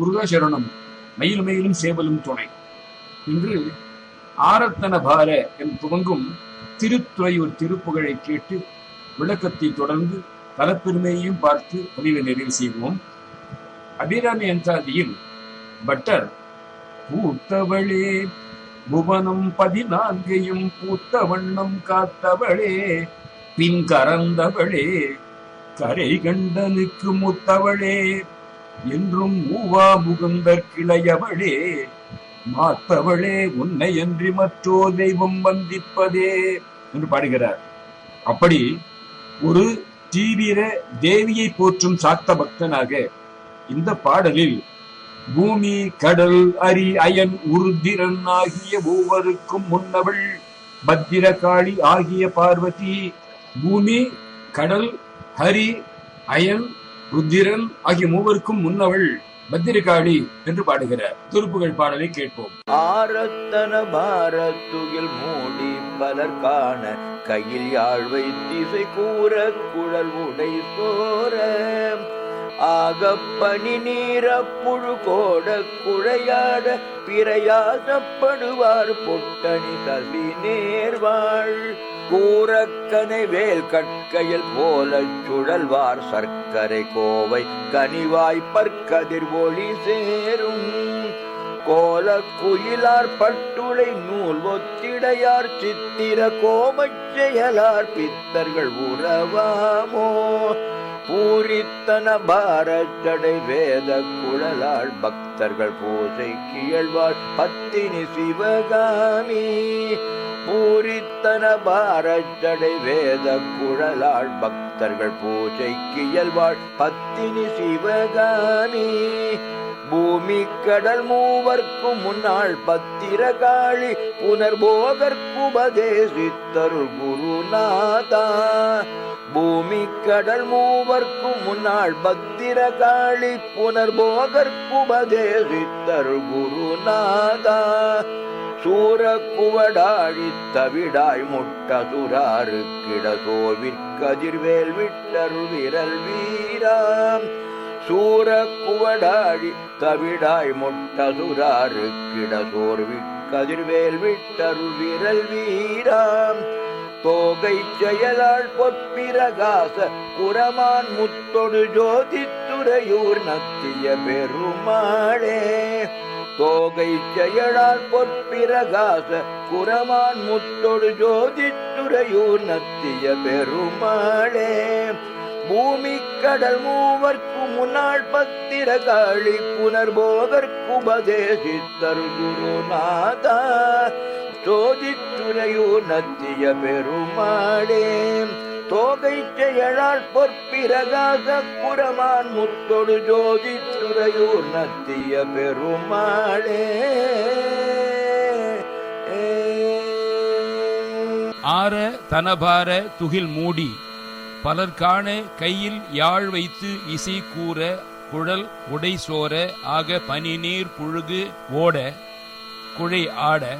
முருகாசரணம். மயில் மயிலும் சேவலும் துணை. இன்று ஆரத்தன பார என் துவங்கும் திருத்துறையூர் திருப்புகழை கேட்டு விளக்கத்தை தொடர்ந்து தலப்பெருமையையும் பார்த்து பதிவு நிறைவு செய்வோம். அபிராமி அந்தாதியில் பட்டர் பூத்தவளே புவனம் பதினான்கையும் பூத்த வண்ணம் காத்தவளே பின் கறந்தவளே கரை கண்டனுக்கு முத்தவளே என்றும் மூவா முகுந்த கிளையவளே மாத்தவளே உன்னை அன்றி மற்றோ தெய்வம் வந்திப்பதே என்று பாடுகிறார். அப்படி ஒரு தீவிர தேவியை போற்றும் சாத்த பக்தனாக இந்த பாடலில் பூமி கடல் அரி அயன் உருதிரன் ஆகிய ஒவ்வொருக்கும் முன்னவள் பத்திரகாளி ஆகிய பார்வதி பூமி கடல் ஹரி அயன் ருத்திரன் ஆகிய மூவருக்கும் முன்னவள் பத்திரிகாளி என்று பாடுகிறார் திருப்புகழ் பாடலை கேட்போம். ஆரத்தன பாரத்துகில் மூடி பலர் காண கையில் யாழ்வை திசை கூற குழல் உடை சோர ஆகப்பனி நீர புழு கோட குழையாட பிரயாசப்படுவார் பொட்டணி சசி நேர்வாள் கூறக்கனை வேல் கற்கையில் போல சுழல்வார் சர்க்கரை கோவை கனிவாய் பற்கதிர் ஒளி சேரும். கோல குயிலார் பட்டுளை நூல் ஒத்திடையார் சித்திர கோமச் செயலார் பித்தர்கள் உறவாமோ? பூரித்தன பாரச்சடை வேத குழலாள் பக்தர்கள் பூசை கியழ்வாள் பத்தினி சிவகாமி. பூரித்தன பாரச்சடை வேத குழலாள் பக்தர்கள் பூசை கியல்வாள் பத்தினி சிவகாமி. பூமி கடல் மூவர்க்கும் முன்னாள் பத்திரகாளி புனர்போகற்குபதேசித்தருள் குருநாதா. பூமி கடல் மூவர்க்கும் முன்னாள் பத்திரகாளி புனர்போகற்குபதேசித்தருள் குருநாதா. சூர குவடாழி தவிடாய் முட்ட சுராறு கிடசோவிற்கதிர்வேல் விட்டருள் விரல் வீராம். சூரக்குவடாழி தவிடாய் முட்ட சுராறு கிடசோர்விற்கதிர்வேல் விட்டருள் விரல் வீராம். தோகை செயலாள் பொற்பிரகாச குரமான் முத்தொடு ஜோதித்துறையூர் நத்திய பெருமாளே. தோகை செயலால் பொற்பிரகாச குரமான் முத்தொடு ஜோதித்துறையூர் நத்திய பெருமாளே. பூமி கடல் மூவர்க்கு முன்னாள் பத்திர பத்திரகாளி புனர்போகற்குபதேசித்தரு குருநாதா சோதித்துறையூர் நத்திய பெருமாளே. தோகை செயலால் பொற்பிரகாச குரமான் முத்தொடு ஜோதித்துறையூர் நத்திய பெருமாளே. ஆற தனபார துகில் மூடி. பலர் காண கையில் யாழ் வைத்து இசை கூற குழல் உடை சோர ஆக பனிநீர் புழுகு ஓட குழை ஆட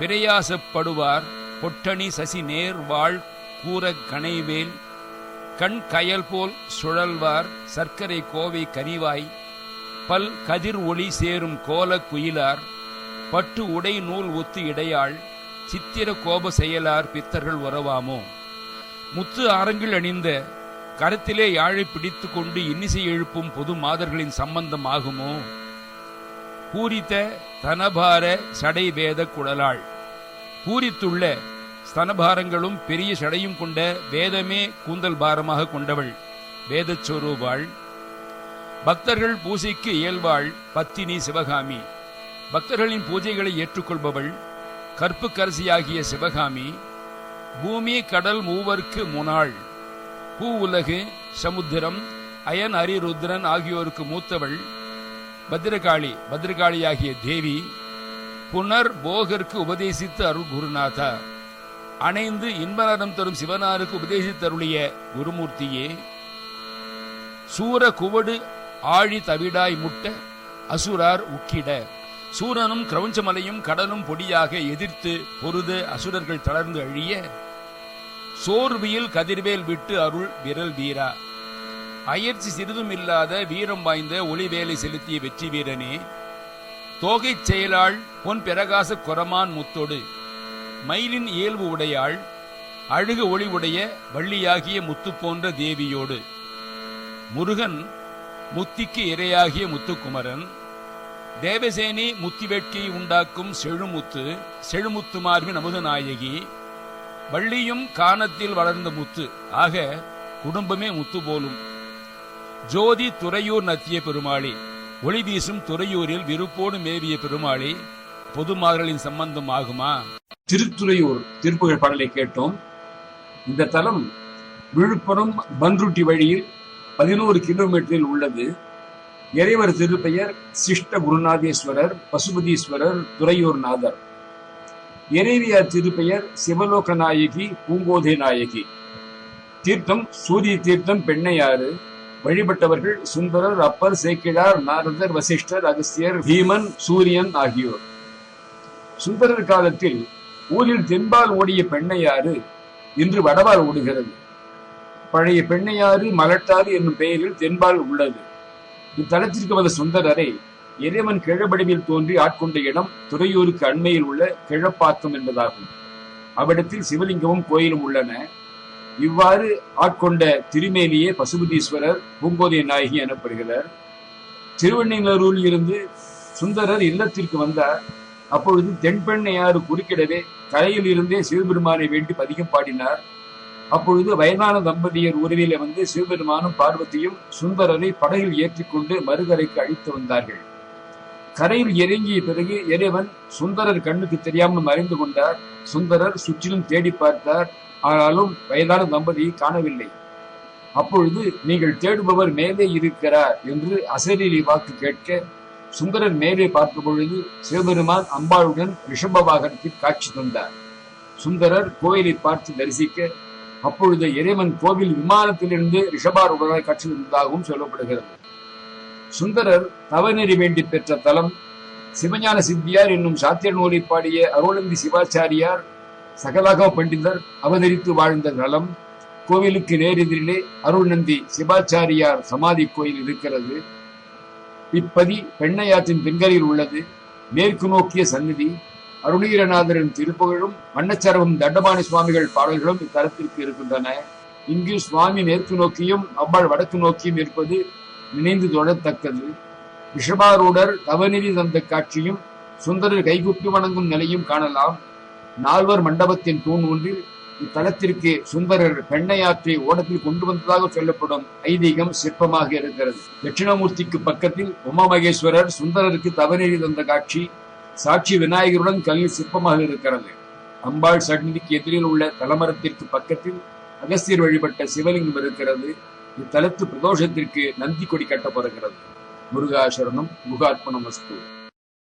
பிரயாசப்படுவார். பொட்டணி சசி நேர் வாழ் கூற கனைவேல் கண் கயல் போல் சுழல்வார். சர்க்கரை கோவை கனிவாய் பல் கதிர் ஒளி சேரும் கோல குயிலார். பட்டு உடை நூல் ஒத்து இடையாள் சித்திர கோப செயலார் பித்தர்கள் உறவாமோ? முத்து அரங்கில் அணிந்த கரத்திலே யாழை பிடித்து கொண்டு இன்னிசை எழுப்பும் பொது மாதர்களின் சம்பந்தம் ஆகுமோ? பூரித்த தனபார சடை வேத குடலாள். பூரித்துள்ள ஸ்தனபாரங்களும் பெரிய சடையும் கொண்ட வேதமே கூந்தல் பாரமாக கொண்டவள் வேதச்சொரூபாள் பக்தர்கள் பூஜைக்கு இயல்பாள் பத்தினி சிவகாமி. பக்தர்களின் பூஜைகளை ஏற்றுக்கொள்பவள் கற்புக்கரசியாகிய சிவகாமி. பூமி கடல் மூவர்க்கு முனாள். பூ உலகு சமுத்திரம் அயன் அரிருத்ரன் ஆகியோருக்கு மூத்தவள். பத்ரகாளி பத்ரகாளியாகிய தேவி. புனர் போகருக்கு உபதேசித்து அருள் குருநாதா. அணைந்து இன்பநலம் தரும் சிவனாருக்கு உபதேசித்தருளிய குருமூர்த்தியே. சூர குவடு ஆழி தவிடாய் முட்ட அசுரார் உக்கிட. சூரனும் கிரௌஞ்சமலையும் கடலும் பொடியாக எதிர்த்து பொருது அசுரர்கள் தளர்ந்து அழிய சோர்வியில் கதிர்வேல் விட்டு அருள் விரல் வீரா. அயற்சி சிறிதும் இல்லாத வீரம் வாய்ந்த ஒளிவேலை செலுத்திய வெற்றி வீரனே தோகைச் செயலாள் பொன் பிரகாச கொரமான் முத்தொடு. மயிலின் இயல்பு உடையாள் அழுகு ஒளி உடைய வள்ளியாகிய முத்து போன்ற தேவியோடு. முருகன் முத்திக்கு இரையாகிய முத்துக்குமரன் தேவசேனி முத்தி வேட்கையை உண்டாக்கும் செழுமுத்து செழுமுத்து மார்பின் அமுதநாயகி வள்ளியும் கானத்தில் வளர்ந்த முத்து. ஆக குடும்பமே முத்து போலும். ஜோதி துறையூர் நத்திய பெருமாளி ஒளி வீசும் துறையூரில் விருப்போடு மேவிய பெருமாளி பொதுமார்களின் சம்பந்தம் ஆகுமா? திருத்துறையூர் திருப்புகழ் பாடலை கேட்டோம். இந்த தலம் விழுப்புரம் பன்ருட்டி வழியில் பதினோரு கிலோமீட்டரில் உள்ளது. இறைவர் திருப்பெயர் சிஷ்ட குருநாதேஸ்வரர் பசுபதீஸ்வரர் துறையூர் நாதர். இறைவியார் திருப்பெயர் சிவலோக நாயகி பூங்கோதை நாயகி. தீர்த்தம் சூரிய தீர்த்தம் பெண்ணையாறு. வழிபட்டவர்கள் சுந்தரர் அப்பர் சேக்கிழார் நாரதர் வசிஷ்டர் அகஸ்தியர் பீமன் சூரியன் ஆகியோர். சுந்தரர் காலத்தில் ஊரில் தென்பால் ஓடிய பெண்ணையாறு இன்று வடபால் ஓடுகிறது. பழைய பெண்ணையாறு மலட்டாறு என்னும் பெயரில் தென்பால் உள்ளது. இத்தலத்திற்கு வந்த சுந்தரரை இறைவன் கிழபடிவில் தோன்றி ஆட்கொண்ட இடம் துறையூருக்கு அண்மையில் உள்ள கிழப்பாக்கம் என்பதாகும். அவ்விடத்தில் சிவலிங்கமும் கோயிலும் உள்ளன. இவ்வாறு ஆட்கொண்ட திருமேனியே பசுபதீஸ்வரர் பூங்கோதை நாயகி எனப்படுகிறார். திருவண்ணூரில் இருந்து சுந்தரர் இல்லத்திற்கு வந்தார். அப்பொழுது தென்பெண்ணையாறு குறுக்கிடவே கரையில் இருந்தே சிவபெருமானை வேண்டி பதிகம் பாடினார். அப்பொழுது வயதான தம்பதியர் உறவில வந்து சிவபெருமானும் பார்வதியும் சுந்தரரை படகில் ஏற்றிக்கொண்டு மறுகரைக்கு அழைத்து வந்தார்கள். கரையில் இறங்கிய பிறகு இறைவன் சுந்தரர் கண்ணுக்கு தெரியாமல் மறைந்து கொண்டார். சுந்தரர் சுற்றிலும் தேடி பார்த்தார். ஆனாலும் வயதான தம்பதியை காணவில்லை. அப்பொழுது நீங்கள் தேடுபவர் மேலே இருக்கிறார் என்று அசரீரி வாக்கு கேட்க சுந்தரர் மேலே பார்த்த பொழுது சிவபெருமான் அம்பாளுடன் ரிஷப வாகனத்தில் காட்சி தந்தார். சுந்தரர் கோயிலை பார்த்து தரிசிக்க அப்பொழுது இறைவன் கோவில் விமானத்திலிருந்து ரிஷபாருடனாய் காட்சி தந்ததாகவும் சொல்லப்படுகிறது. சுந்தரர் தவநெறி வேண்டி பெற்ற தலம். சிவஞான சித்தியார் என்னும் சாத்திர நூலை பாடிய அருளந்தி சிவாச்சாரியார் சகலாக பண்டிதர் அவதரித்து வாழ்ந்த நலம். கோவிலுக்கு நேரெதிரிலே அருள்நந்தி சிவாச்சாரியார் சமாதி கோயில் இருக்கிறது. இப்பதி பெண்ணையாற்றின் தென்கரையில் உள்ளது. மேற்கு நோக்கிய சந்நிதி. அருணீரநாதரின் திருப்புகழும் வண்ணச்சரவும் தண்டபாணி சுவாமிகள் பாடல்களும் இத்தலத்திற்கு இருக்கின்றன. இங்கு சுவாமி மேற்கு நோக்கியும் அம்பாள் வடக்கு நோக்கியும் இருப்பது நினைந்து தொடத்தக்கது. ரிஷபாரூடர் தவநிதி தந்த காட்சியும் சுந்தரர் கைகுப்பி வணங்கும் நிலையும் காணலாம். நால்வர் மண்டபத்தின் தூண் ஒன்றில் இத்தலத்திற்கு சுந்தரர் பெண்ணையாற்றை ஓடத்தில் கொண்டு வந்ததாக சொல்லப்படும் ஐதீகம் சிற்பமாக இருக்கிறது. தட்சிணமூர்த்திக்கு பக்கத்தில் உமா மகேஸ்வரர் சுந்தரருக்கு தவநெறி தந்த காட்சி சாட்சி விநாயகருடன் கல்லில் சிற்பமாக இருக்கிறது. அம்பாள் சன்னிதிக்கு எதிரில் உள்ள தலமரத்திற்கு பக்கத்தில் அகஸ்தியர் வழிபட்ட சிவலிங்கம் இருக்கிறது. இத்தலத்து பிரதோஷத்திற்கு நந்தி கொடி கட்டப்படுகிறது. முருகாசரணம் முகார்ப்பணம் வஸ்து